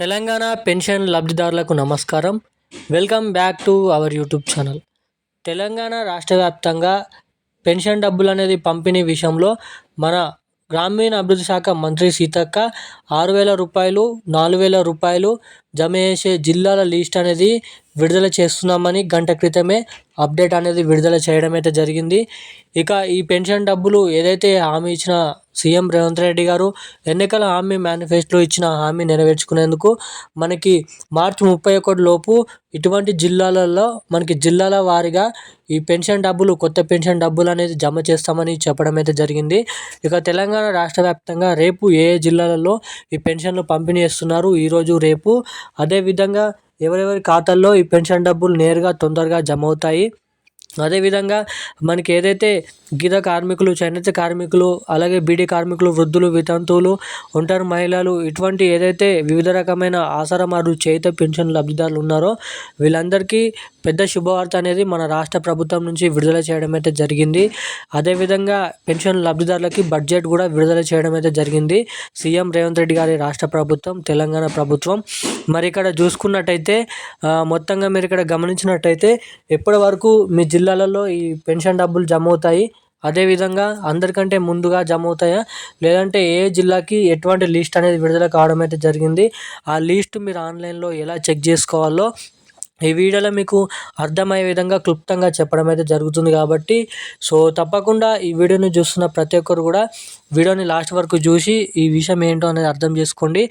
Telangana pension లబ్ధిదారులకు నమస్కారం. Welcome back to our YouTube channel. Telangana రాష్ట్ర వ్యాప్తంగా పెన్షన్ డబ్బులు అనేది పంపిణీ విషయంలో మన గ్రామీణ అభివృద్ధి శాఖ మంత్రి సీతక్క ఆరు వేల రూపాయలు నాలుగు వేల రూపాయలు జమ చేసే జిల్లాల లిస్ట్ అనేది విడుదల చేస్తున్నామని గంట క్రితమే అప్డేట్ అనేది విడుదల చేయడం అయితే జరిగింది. ఇక ఈ పెన్షన్ డబ్బులు ఏదైతే హామీ ఇచ్చిన సీఎం రేవంత్ రెడ్డి గారు ఎన్నికల హామీ మేనిఫెస్టోలో ఇచ్చిన హామీ నెరవేర్చుకునేందుకు మనకి మార్చి ముప్పై ఒకటి లోపు ఇటువంటి జిల్లాలలో మనకి జిల్లాల వారీగా ఈ పెన్షన్ డబ్బులు కొత్త పెన్షన్ డబ్బులు అనేది జమ చేస్తామని చెప్పడం అయితే జరిగింది. ఇక తెలంగాణ రాష్ట్ర వ్యాప్తంగా రేపు ఏ జిల్లాలలో ఈ పెన్షన్లు పంపిణీ చేస్తున్నారు ఈరోజు రేపు. అదేవిధంగా ఎవరెవరి ఖాతాల్లో ఈ పెన్షన్ డబ్బులు నేరుగా తొందరగా జమ అవుతాయి అదేవిధంగా మనకి ఏదైతే గీత కార్మికులు చేనేత కార్మికులు అలాగే బీడీ కార్మికులు వృద్ధులు వితంతువులు ఒంటరి మహిళలు ఇటువంటి ఏదైతే వివిధ రకమైన ఆసరా మరియు చేత పెన్షన్ లబ్ధిదారులు ఉన్నారో వీళ్ళందరికీ పెద్ద శుభవార్త అనేది మన రాష్ట్ర ప్రభుత్వం నుంచి విడుదల చేయడం అయితే జరిగింది. అదేవిధంగా పెన్షన్ లబ్ధిదారులకి బడ్జెట్ కూడా విడుదల చేయడం అయితే జరిగింది. సీఎం రేవంత్ రెడ్డి గారి రాష్ట్ర ప్రభుత్వం తెలంగాణ ప్రభుత్వం. మరి ఇక్కడ చూసుకున్నట్టయితే మొత్తంగా మీరు ఇక్కడ గమనించినట్టయితే ఎప్పటి వరకు మీ జిల్లాలలో ఈ పెన్షన్ డబ్బులు జమ అవుతాయి అదేవిధంగా అందరికంటే ముందుగా జమ అవుతాయా లేదంటే ఏ జిల్లాకి ఎటువంటి లిస్ట్ అనేది విడుదల కావడం అయితే జరిగింది? ఆ లిస్ట్ మీరు ఆన్లైన్లో ఎలా చెక్ చేసుకోవాలో ఈ వీడియోలో మీకు అర్థమయ్యే విధంగా క్లుప్తంగా చెప్పడం అయితే జరుగుతుంది కాబట్టి సో తప్పకుండా ఈ వీడియోని చూస్తున్న ప్రతి ఒక్కరు కూడా వీడియోని లాస్ట్ వరకు చూసి ఈ విషయం ఏంటో అనేది అర్థం చేసుకోండి.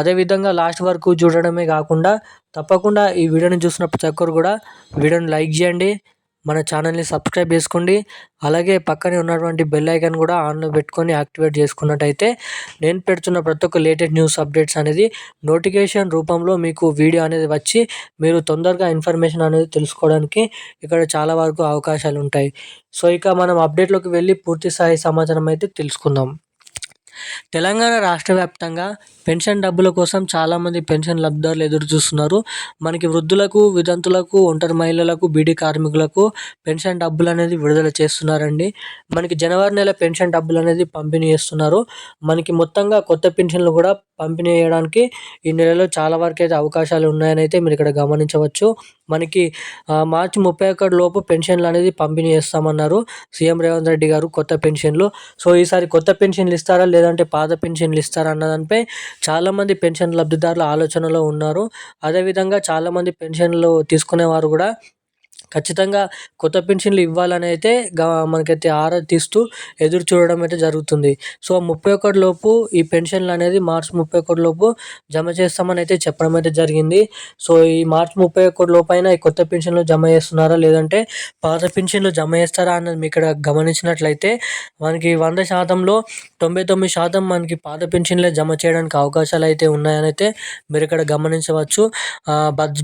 అదేవిధంగా లాస్ట్ వరకు చూడడమే కాకుండా తప్పకుండా ఈ వీడియోని చూసిన ప్రతి ఒక్కరు కూడా వీడియోని లైక్ చేయండి. మన ఛానల్ని సబ్స్క్రైబ్ చేసుకోండి. అలాగే పక్కనే ఉన్నటువంటి బెల్ ఐకాన్ కూడా ఆన్లో పెట్టుకొని యాక్టివేట్ చేసుకున్నట్టయితే నేను పెడుతున్న ప్రతి ఒక్క లేటెస్ట్ న్యూస్ అప్డేట్స్ అనేది నోటిఫికేషన్ రూపంలో మీకు వీడియో అనేది వచ్చి మీరు తొందరగా ఇన్ఫర్మేషన్ అనేది తెలుసుకోవడానికి ఇక్కడ చాలా వరకు అవకాశాలు ఉంటాయి. సో ఇక మనం అప్డేట్లోకి వెళ్ళి పూర్తి స్థాయి సమాచారం అయితే తెలుసుకుందాం. తెలంగాణ రాష్ట్ర వ్యాప్తంగా పెన్షన్ డబ్బుల కోసం చాలామంది పెన్షన్ లబ్ధిదారులు ఎదురు చూస్తున్నారు. మనకి వృద్ధులకు వితంతులకు ఒంటరి మహిళలకు బీడీ కార్మికులకు పెన్షన్ డబ్బులు అనేది విడుదల చేస్తున్నారండి. మనకి జనవరి నెల పెన్షన్ డబ్బులు అనేది పంపిణీ చేస్తున్నారు. మనకి మొత్తంగా కొత్త పెన్షన్లు కూడా పంపిణీ చేయడానికి ఈ నెలలో చాలా వరకు అయితే అవకాశాలు ఉన్నాయని అయితే మీరు ఇక్కడ గమనించవచ్చు. మనకి మార్చి ముప్పై ఒకటి లోపు పెన్షన్లు అనేది పంపిణీ చేస్తామన్నారు సీఎం రేవంత్ రెడ్డి గారు కొత్త పెన్షన్లు. సో ఈసారి కొత్త పెన్షన్లు ఇస్తారా లేదంటే పాత పెన్షన్లు ఇస్తారన్న దానిపై చాలామంది పెన్షన్ లబ్ధిదారుల ఆలోచనలో ఉన్నారు. అదేవిధంగా చాలామంది పెన్షన్లు తీసుకునేవారు కూడా ఖచ్చితంగా కొత్త పెన్షన్లు ఇవ్వాలని అయితే మనకైతే ఆరా తీస్తూ ఎదురు చూడడం అయితే జరుగుతుంది. సో ముప్పై ఒకటి లోపు ఈ పెన్షన్లు అనేది మార్చి ముప్పై ఒకటి లోపు జమ చేస్తామని అయితే చెప్పడం అయితే జరిగింది. సో ఈ మార్చి ముప్పై ఒకటి లోపు అయినా ఈ కొత్త పెన్షన్లు జమ చేస్తున్నారా లేదంటే పాత పెన్షన్లు జమ చేస్తారా అన్నది మీ ఇక్కడ గమనించినట్లయితే మనకి వంద శాతంలో తొంభై తొమ్మిది శాతం మనకి పాత పెన్షన్లే జమ చేయడానికి అవకాశాలు అయితే ఉన్నాయని అయితే మీరు ఇక్కడ గమనించవచ్చు.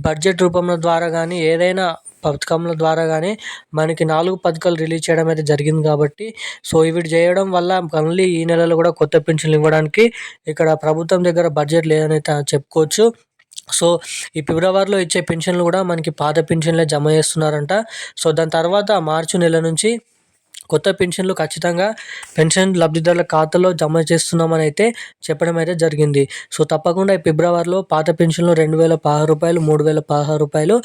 బడ్జెట్ రూపంలో ద్వారా కానీ ఏదైనా పథకంల ద్వారా కానీ మనకి నాలుగు పథకాలు రిలీజ్ చేయడం అయితే జరిగింది కాబట్టి సో ఇవి చేయడం వల్ల మళ్ళీ ఈ నెలలో కూడా కొత్త పెన్షన్లు ఇవ్వడానికి ఇక్కడ ప్రభుత్వం దగ్గర బడ్జెట్ లేదని చెప్పుకోవచ్చు. సో ఈ ఫిబ్రవరిలో ఇచ్చే పెన్షన్లు కూడా మనకి పాత పెన్షన్లే జమ చేస్తున్నారంట. సో దాని తర్వాత మార్చి నెల నుంచి కొత్త పెన్షన్లు ఖచ్చితంగా పెన్షన్ లబ్ధిదారుల ఖాతాలో జమ చేస్తున్నామని అయితే చెప్పడం అయితే జరిగింది. సో తప్పకుండా ఈ ఫిబ్రవరిలో పాత పెన్షన్లు రెండు వేల పదహారు రూపాయలు మూడు వేల పదహారు రూపాయలు.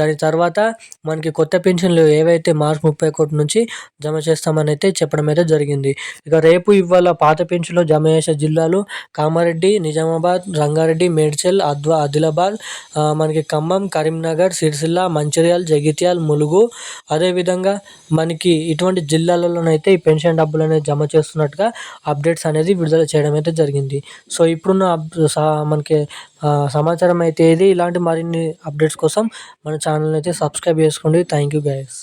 దాని తర్వాత మనకి కొత్త పెన్షన్లు ఏవైతే మార్చి ముప్పై ఒకటి నుంచి జమ చేస్తామని అయితే చెప్పడం అయితే జరిగింది. ఇక రేపు ఇవాళ పాత పెన్షన్లు జమ చేసే జిల్లాలు కామారెడ్డి నిజామాబాద్ రంగారెడ్డి మేడ్చల్ అద్వా ఆదిలాబాద్ మనకి ఖమ్మం కరీంనగర్ సిరిసిల్ల మంచిర్యాల జగిత్యాల ములుగు. అదేవిధంగా మనకి ఇటువంటి జిల్లాలలోనైతే ఈ పెన్షన్ డబ్బులు అనేది జమ చేస్తున్నట్టుగా అప్డేట్స్ అనేది విడుదల చేయడం అయితే జరిగింది. సో ఇప్పుడున్న మనకి సమాచారం అయితే ఇది. ఇలాంటి మరిన్ని అప్డేట్స్ కోసం మన ఛానల్ అయితే సబ్స్క్రైబ్ చేసుకోండి. Thank you guys